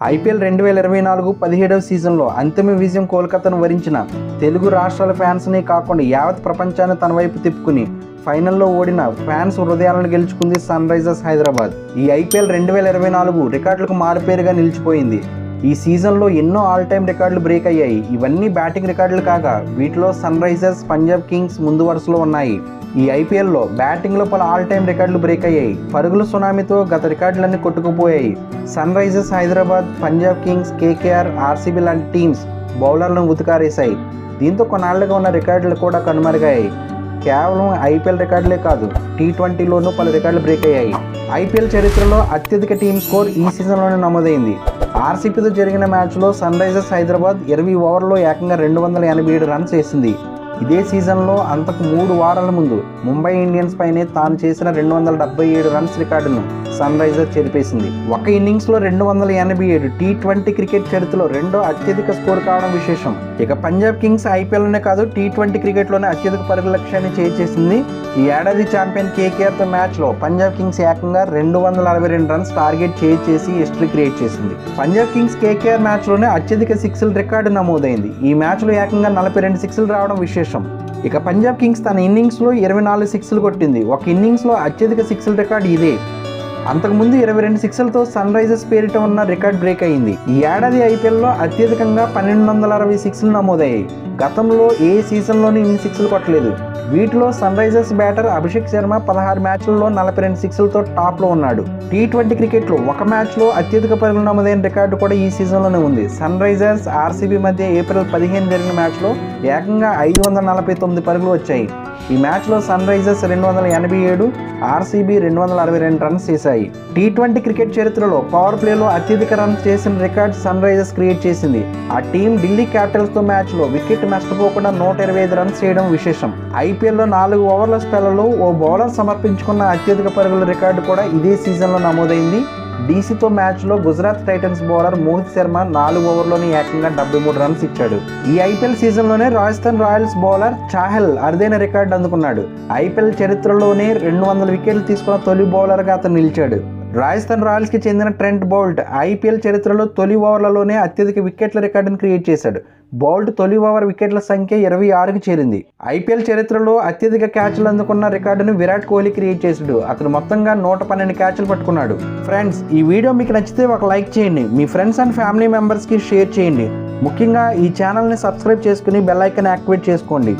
IPL రెండు వేల ఇరవై నాలుగు పదిహేడవ సీజన్లో అంతిమ విజయం కోల్కతాను వరించిన తెలుగు రాష్ట్రాల ఫ్యాన్స్ని కాకుండా యావత్ ప్రపంచాన్ని తన వైపు తిప్పుకుని ఫైనల్లో ఓడిన ఫ్యాన్స్ హృదయాలను గెలుచుకుంది సన్ రైజర్స్ హైదరాబాద్. ఈ ఐపీఎల్ రెండు వేల ఇరవై నాలుగు రికార్డులకు మారుపేరుగా నిలిచిపోయింది. ఈ సీజన్లో ఎన్నో ఆల్ టైమ్ రికార్డులు బ్రేక్ అయ్యాయి ఇవన్నీ బ్యాటింగ్ రికార్డులు కాగా వీటిలో సన్ రైజర్స్ పంజాబ్ కింగ్స్ ముందు వరుసలో ఉన్నాయి. ఈ ఐపీఎల్లో బ్యాటింగ్లో పలు ఆల్ టైమ్ రికార్డులు బ్రేక్ అయ్యాయి. పరుగుల సునామీతో గత రికార్డులన్నీ కొట్టుకుపోయాయి. Sunrisers Hyderabad Punjab Kings KKR RCB లాంటి టీమ్స్ బౌలర్లను ఉతికారేశాయి. దీంతో కొన్నాళ్ళుగా ఉన్న రికార్డులు కూడా కనుమరుగాయి కేవలం ఐపీఎల్ రికార్డులే కాదు టీ ట్వంటీలోనూ పలు రికార్డులు బ్రేక్ అయ్యాయి. ఐపీఎల్ చరిత్రలో అత్యధిక టీం స్కోర్ ఈ సీజన్లోనే నమోదైంది. ఆర్సీపీతో జరిగిన మ్యాచ్లో సన్ రైజర్స్ హైదరాబాద్ ఇరవై ఓవర్లో ఏకంగా రెండు వందల ఎనభై ఏడు రన్స్ వేసింది. ఇదే సీజన్లో అంతకు మూడు వారాల ముందు ముంబై ఇండియన్స్ పైనే తాను చేసిన రెండు వందల డెబ్బై ఏడు రన్స్ రికార్డును సన్ రైజర్స్ చెరిపేసింది. ఒక ఇన్నింగ్స్లో రెండు వందల ఎనభై ఏడు టీ ట్వంటీ క్రికెట్ చరిత్రలో రెండో అత్యధిక స్కోర్ కావడం విశేషం. ఇక పంజాబ్ కింగ్స్ ఐపీఎల్లోనే కాదు టీ ట్వంటీ క్రికెట్లోనే అత్యధిక పరిలక్ష్యాన్ని లక్ష్యాన్ని చేర్చేసింది ఈ ఏడాది ఛాంపియన్ కేకేఆర్తో మ్యాచ్లో పంజాబ్ కింగ్స్ ఏకంగా రెండు వందల అరవై రెండు రన్స్ టార్గెట్ చేసి హిస్టరీ క్రియేట్ చేసింది. పంజాబ్ కింగ్స్ కేకేఆర్ మ్యాచ్లోనే అత్యధిక సిక్స్ల రికార్డు నమోదైంది. ఈ మ్యాచ్లో ఏకంగా నలభై రెండు సిక్స్లు రావడం విశేషం. విశేషం. ఇక పంజాబ్ కింగ్స్ తన ఇన్నింగ్స్లో ఇరవై నాలుగు సిక్స్లు కొట్టింది. ఒక ఇన్నింగ్స్లో అత్యధిక సిక్స్ల రికార్డు ఇదే. అంతకుముందు ఇరవై రెండు సిక్స్లతో సన్ రైజర్స్ పేరిట ఉన్న రికార్డ్ బ్రేక్ అయింది. ఈ ఏడాది ఐపీఎల్లో అత్యధికంగా పన్నెండు వందల అరవై సిక్స్లు నమోదయ్యాయి. గతంలో ఏ సీజన్లోనూ ఇన్ని సిక్స్లు కొట్టలేదు. వీటిలో Sunrisers batter Abhishek Sharma పదహారు మ్యాచ్లలో నలభై రెండు సిక్స్లతో టాప్లో ఉన్నాడు. టీ ట్వంటీ క్రికెట్లో ఒక మ్యాచ్లో అత్యధిక పరుగులు నమోదైన రికార్డు కూడా ఈ సీజన్లోనే ఉంది. సన్ రైజర్స్ ఆర్సీబీ మధ్య ఏప్రిల్ పదిహేను జరిగిన మ్యాచ్లో ఏకంగా ఐదు వందల నలభై తొమ్మిది పరుగులు వచ్చాయి. ఈ మ్యాచ్లో సన్ రైజర్స్ రెండు వందల ఎనభై ఏడు ఆర్సీబీ రెండు వందల అరవై రెండు రన్స్ చేశాయి. టీ ట్వంటీ క్రికెట్ చరిత్రలో పవర్ ప్లేలో అత్యధిక రన్స్ చేసిన రికార్డ్ సన్ రైజర్స్ క్రియేట్ చేసింది. ఆ టీం ఢిల్లీ క్యాపిటల్స్తో మ్యాచ్లో వికెట్ నష్టపోకుండా నూట ఇరవై ఐదు రన్స్ చేయడం విశేషం. ఐపీఎల్లో నాలుగు ఓవర్ల స్పెల్లలో ఓ బౌలర్ సమర్పించుకున్న అత్యధిక పరుగుల రికార్డు కూడా ఇదే సీజన్లో నమోదైంది. డీసీతో మ్యాచ్లో గుజరాత్ టైటన్స్ బౌలర్ మోహిత్ శర్మ నాలుగు ఓవర్లోనే ఏకంగా డెబ్బై మూడు రన్స్ ఇచ్చాడు. ఈ ఐపీఎల్ సీజన్లోనే రాజస్థాన్ రాయల్స్ బౌలర్ చాహెల్ అరుదైన రికార్డు అందుకున్నాడు. ఐపీఎల్ చరిత్రలోనే రెండు వందల వికెట్లు తీసుకున్న తొలి బౌలర్గా అతను నిలిచాడు. రాజస్థాన్ రాయల్స్కి చెందిన ట్రెంట్ బౌల్ట్ ఐపీఎల్ చరిత్రలో తొలి ఓవర్లలోనే అత్యధిక వికెట్ల రికార్డును క్రియేట్ చేశాడు. బౌల్ట్ తొలి ఓవర్ వికెట్ల సంఖ్య ఇరవై ఆరుకి చేరింది. ఐపీఎల్ చరిత్రలో అత్యధిక క్యాచ్లు అందుకున్న రికార్డును విరాట్ కోహ్లీ క్రియేట్ చేశాడు. అతను మొత్తంగా నూట పన్నెండు క్యాచ్లు పట్టుకున్నాడు. ఫ్రెండ్స్ ఈ వీడియో మీకు నచ్చితే ఒక లైక్ చేయండి. మీ ఫ్రెండ్స్ అండ్ ఫ్యామిలీ మెంబర్స్కి షేర్ చేయండి. ముఖ్యంగా ఈ ఛానల్ని సబ్స్క్రైబ్ చేసుకుని బెల్ ఐకాన్ యాక్టివేట్ చేసుకోండి.